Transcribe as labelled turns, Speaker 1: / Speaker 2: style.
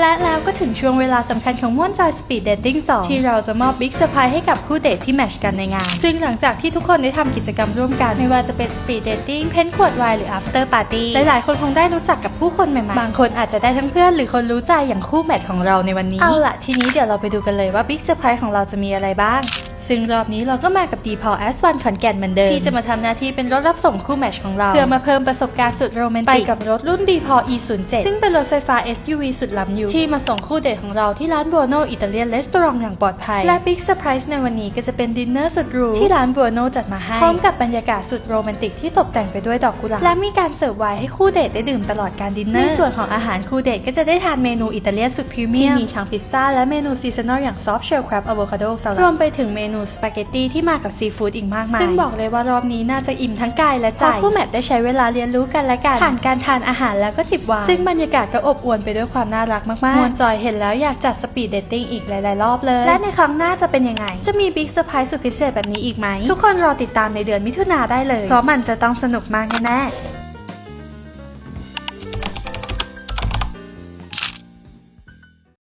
Speaker 1: และแล้วก็ถึงช่วงเวลาสำคัญของม่วนจอยสปีดเดตติ้ง2ที่เราจะมอบบิ๊กเซอร์ไพรส์ให้กับคู่เดทที่แมชกันในงาน ซึ่งหลังจากที่ทุกคนได้ทำกิจกรรมร่วมกัน ไม่ว่าจะเป็นสปีดเดตติ้งเพ้นขวดไวน์หรือ after party หลายๆคนคงได้รู้จักกับผู้คนใหม่ๆ บางคนอาจจะได้ทั้งเพื่อนหรือคนรู้ใจอย่างคู่แมทของเราในวันนี้ เอาละทีนี้เดี๋ยวเราไปดูกันเลยว่าบิ๊กเซอร์ไพรส์ของเราจะมีอะไรบ้าง ซึ่งรอบนี้เราก็มากับดีพอแอสวัขอนแก่นเหมือนเดิม ที่จะมาทำหน้าที่เป็นรถรับส่งคู่แมชของเรา เพื่อมาเพิ่มประสบการณ์สุดโรแมนติก ไปกับรถรุ่นดีพอ E07 ซึ่งเป็นรถไฟฟ้า SUV สุดล้ำยู่ ที่มาส่งคู่เดทของเราที่ร้านบัวโนอิตาเลียนเลสตรองอย่างปลอดภัย และบิ๊กเซอร์ไพรส์ในวันนี้ก็จะเป็นดินเนอร์สุดหรูที่ร้านบัวโนจัดมาให้พร้อมกับบรรยากาศสุดโรแมนติกที่ตกแต่งไปด้วยดอกกุหลาบและมีการเสิร์ฟไวน์ให้คู่เดทได้ดื่มตลอดการดินเนอร์ในส่วนของอาหารคู่เดทก็จะได้ทานเมนูอิตาเลียนสุดพรีเมียมที่มีทั้งพิซซ่าและเมนูซีซันอลอย่างซอฟเชลครับอะโวคาโดสลัดรวมไปถึงเมนูสปาเกตตีที่มากับซีฟู้ดอีกมากมาย ซึ่งบอกเลยว่ารอบนี้น่าจะอิ่มทั้งกายและใจเพราะคู่แมทได้ใช้เวลาเรียนรู้กันและกันผ่านการทานอาหารแล้วก็จิบไวน์ซึ่งบรรยากาศก็อบอวลไปด้วยความน่ารักมากๆมวนจอยเห็นแล้วอยากจัดสปีดเดทติ้งอีกหลายๆรอบเลย และในครั้งหน้าจะเป็นยังไง จะมีบิ๊กเซอร์ไพรส์สุดพิเศษแบบนี้อีกไหม ทุกคนรอติดตามในเดือนมิถุนาได้เลย เพราะมันจะต้องสนุกมากแน่ๆ